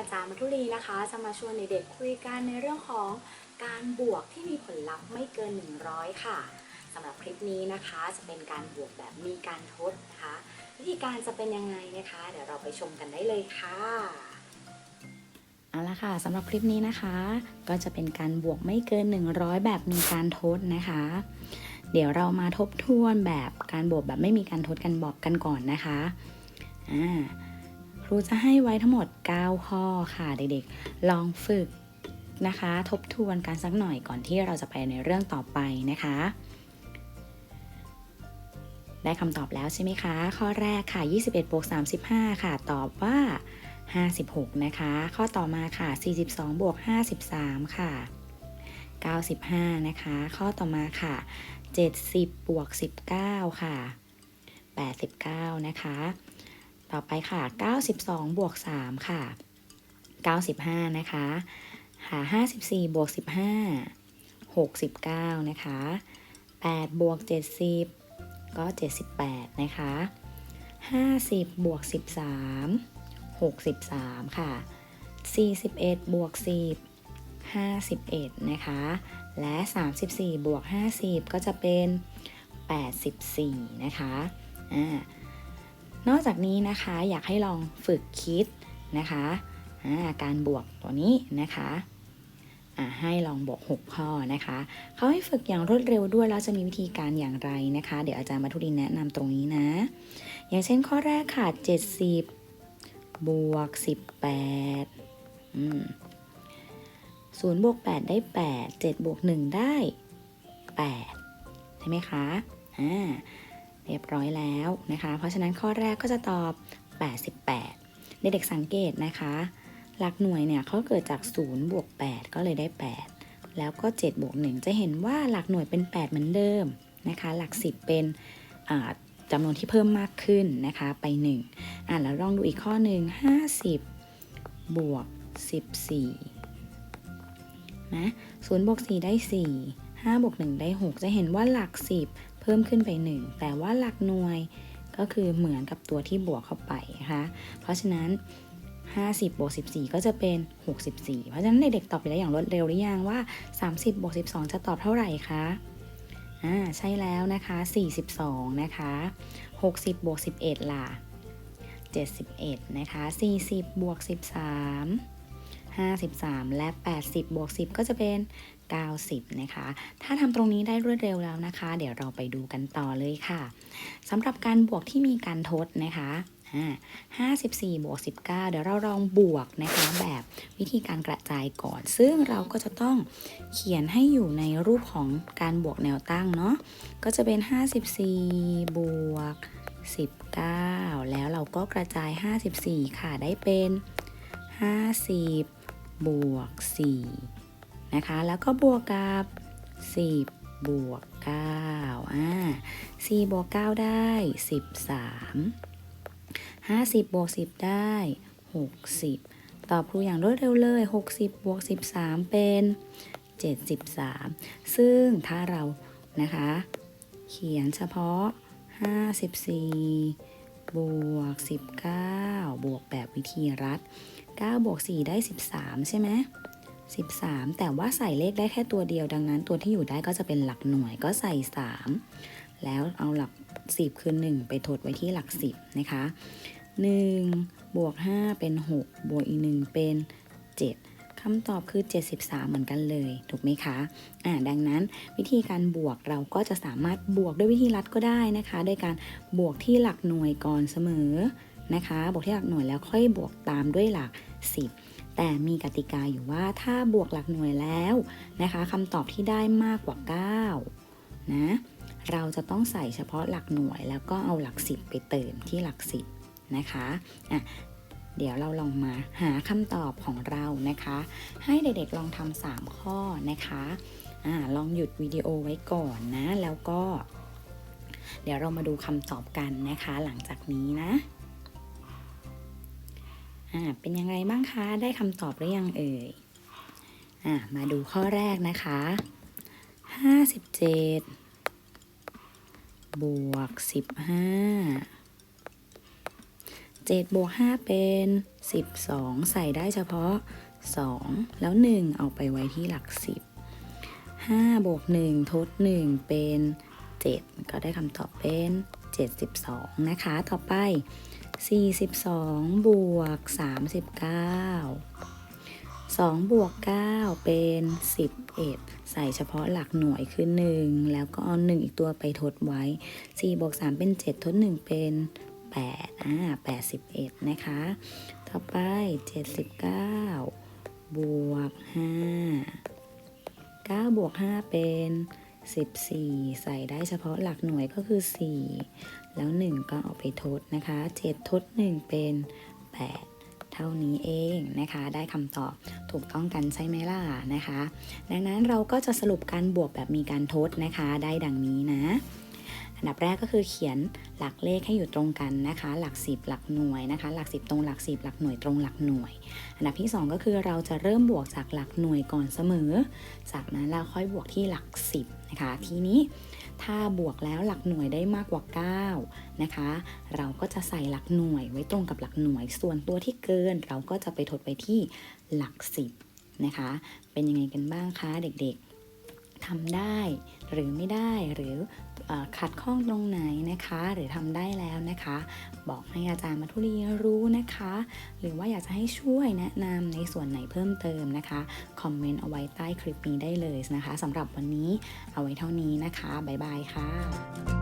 อาจารย์มัทุลีนะคะ จะมาชวนเด็กๆคุยกันในเรื่องของการบวกที่มีผลลัพธ์ไม่เกิน 100 ค่ะสำหรับคลิปนี้นะคะจะเป็นการบวกแบบมีการทดนะคะ วิธีการจะเป็นยังไงนะคะ เดี๋ยวเราไปชมกันได้เลยค่ะเอาละค่ะสำหรับคลิปนี้นะคะ ก็จะเป็นการบวกไม่เกิน 100 แบบมีการทดนะคะ เดี๋ยวเรามาทบทวนแบบการบวกแบบไม่มีการทดกันบอกกันก่อนนะคะอ่า รูจะให้ไว้ทั้งหมด 9 ข้อค่ะเด็กๆ ลองฝึกนะคะ ทบทวนกันสักหน่อยก่อนที่เราจะไปในเรื่องต่อไปนะคะ ได้คำตอบแล้วใช่ไหมคะ ข้อแรกค่ะ 21บวก35 ค่ะ ตอบว่า 56 นะคะ ข้อต่อมาค่ะ 42บวก53 ค่ะ 95 นะคะ ข้อต่อมาค่ะ 70บวก19 ค่ะ 89 นะคะ ต่อไปค่ะ 92 บวก 3 ค่ะ 95 นะคะค่ะ54 บวก 15 69 นะคะ 8 บวก 70 ก็ 78 นะคะ 50 บวก 13 63 ค่ะ 41 บวก 10 51 นะคะ และ 34 บวก 50 ก็จะเป็น 84 นะคะ อ่า นอกจากนี้นะคะอยากให้ลองฝึกคิดนะคะอาการบวกตัวนี้นะคะให้ลองบวก 6 ข้อนะคะเขาให้ฝึกอย่างรวดเร็วด้วยแล้วจะมีวิธีการอย่างไรนะคะ เดี๋ยวอาจารย์มาทุดินแนะนำตรงนี้นะ อย่างเช่นข้อแรกค่ะ 70 บวก 18อืมศูนย์บวก 8 ได้ 8 7 บวก 1 ได้ 8 ใช่ไหมคะอ่า เรียบร้อยแล้วนะคะ เพราะฉะนั้นข้อแรกก็จะตอบ 88 เด็กๆสังเกตนะคะ หลักหน่วยเนี่ยเขาเกิดจาก 0 บวก 8 ก็เลยได้ 8 แล้วก็ 7 บวก 1 จะเห็นว่าหลักหน่วยเป็น 8 เหมือนเดิมนะคะ หลัก 10 เป็นจำนวนที่เพิ่มมากขึ้นนะคะไป 1 อะแล้วลองดูอีกข้อหนึ่ง50 บวก 14นะ0บวก 4 ได้ 4 5บวก 1 ได้ 6 จะเห็นว่าหลัก 10 เพิ่มขึ้นไป 1 แต่ว่าหลักหน่วยก็คือเหมือนกับตัวที่บวกเข้าไปนะคะเพราะฉะนั้น 50บวก14 ก็จะเป็น 64 เพราะฉะนั้นเด็กๆตอบไปแล้วอย่างรวดเร็วหรือยังว่า 30บวก12 จะตอบเท่าไหร่คะอ่าใช่แล้วนะคะ 42 นะคะ 60บวก11 ล่ะ 71 นะคะ 40บวก13 53 และ 80บวก10 ก็จะเป็น 90 นะคะ ถ้าทำตรงนี้ได้รวดเร็วแล้วนะคะ เดี๋ยวเราไปดูกันต่อเลยค่ะสำหรับการบวกที่มีการทดนะคะอ่า54บวก19 เดี๋ยวเราลองบวกนะคะแบบวิธีการกระจายก่อน ซึ่งเราก็จะต้องเขียนให้อยู่ในรูปของการบวกแนวตั้งเนาะ ก็จะเป็น 54 บวก 19 แล้วเราก็กระจาย 54 ค่ะ ได้เป็น 50 บวก 4 นะคะ แล้วก็บวกกับ 10 บวก 9 อ่า4บวก 9 ได้ 13 50 บวก 10 ได้ 60 ตอบครูอย่างรวดเร็วเลย 60 บวก 13 เป็น 73 ซึ่งถ้าเรานะคะ เขียนเฉพาะ 54 บวก 19 บวกแบบวิธีรัด 9 บวก 4 ได้ 13 ใช่ไหม 13 แต่ว่าใส่เลขได้แค่ตัวเดียวดังนั้น ตัวที่อยู่ได้ก็จะเป็นหลักหน่วยก็ใส่ 3 แล้วเอาหลัก 10 คือ 1 ไปทดไว้ที่หลัก 10 นะคะ1บวก5เป็น 6 บวกอีก 1 เป็น 7คำตอบคือ 73 เหมือนกันเลย ถูกไหมคะอ่าดังนั้นวิธีการบวกเราก็จะสามารถบวกด้วยวิธีลัดก็ได้นะคะ โดยการบวกที่หลักหน่วยก่อนเสมอนะคะ บวกที่หลักหน่วยแล้วค่อยบวกตามด้วยหลัก 10 แต่มีกติกาอยู่ว่าถ้าบวกหลักหน่วยแล้วนะคะคำตอบที่ได้มากกว่า 9 นะ เราจะต้องใส่เฉพาะหลักหน่วยแล้วก็เอาหลัก10ไปเติมที่หลัก10นะคะอะเดี๋ยวเราลองมาหาคำตอบของเรานะคะ ให้เด็กๆลองทำ3ข้อนะคะอ่าลองหยุดวิดีโอไว้ก่อนนะ แล้วก็ เดี๋ยวเรามาดูคำตอบกันนะคะ หลังจากนี้นะ อ่าเป็นยังไงบ้างคะได้คำตอบหรือยังเอ่ยอ่ามาดูข้อแรกนะคะ57บวก15 7บวก5เป็น12ใส่ได้เฉพาะ2แล้ว1เอาไปไว้ที่หลัก10 5บวก1ทด1เป็น7ก็ได้คำตอบเป็น72นะคะ ต่อไป 42 บวก 39 2 บวก 9 เป็น 11 ใส่เฉพาะหลักหน่วยคือ 1 แล้วก็เอา1อีกตัวไปทดไว้ 4 บวก 3 เป็น 7 ทด 1 เป็น 8 อ่า 81 นะคะ ต่อไป 79 บวก 5 9 บวก 5 เป็น 14 ใส่ได้เฉพาะหลักหน่วยก็คือ 4 แล้ว 1 ก็เอาไปทดนะคะ 7 ทด 1 เป็น 8 เท่านี้เองนะคะ ได้คำตอบถูกต้องกันใช่ไหมล่ะนะคะ ดังนั้นเราก็จะสรุปการบวกแบบมีการทดนะคะ ได้ดังนี้นะ อันดับแรกก็คือเขียนหลักเลขให้อยู่ตรงกันนะคะ หลัก 10 หลักหน่วยนะคะ หลัก 10 ตรงหลัก 10 หลักหน่วยตรงหลักหน่วย อันดับที่ 2 ก็คือเราจะเริ่มบวกจากหลักหน่วยก่อนเสมอ จากนั้นเราค่อยบวกที่หลัก 10 นะคะ ทีนี้ถ้าบวกแล้วหลักหน่วยได้มากกว่า 9 นะคะ เราก็จะใส่หลักหน่วยไว้ตรงกับหลักหน่วย ส่วนตัวที่เกินเราก็จะไปทดไปที่หลัก 10 นะคะ เป็นยังไงกันบ้างคะเด็กๆ ทำได้หรือไม่ได้หรือออขัดข้องตรงไหนนะคะ หรือทำได้แล้วนะคะ บอกให้อาจารย์มัทุรีรู้นะคะ หรือว่าอยากจะให้ช่วยแนะนำในส่วนไหนเพิ่มเติมนะคะคอมเมนต์เอาไว้ใต้คลิปนี้ได้เลยนะคะสำหรับวันนี้เอาไว้เท่านี้นะคะบ๊ายบายค่ะ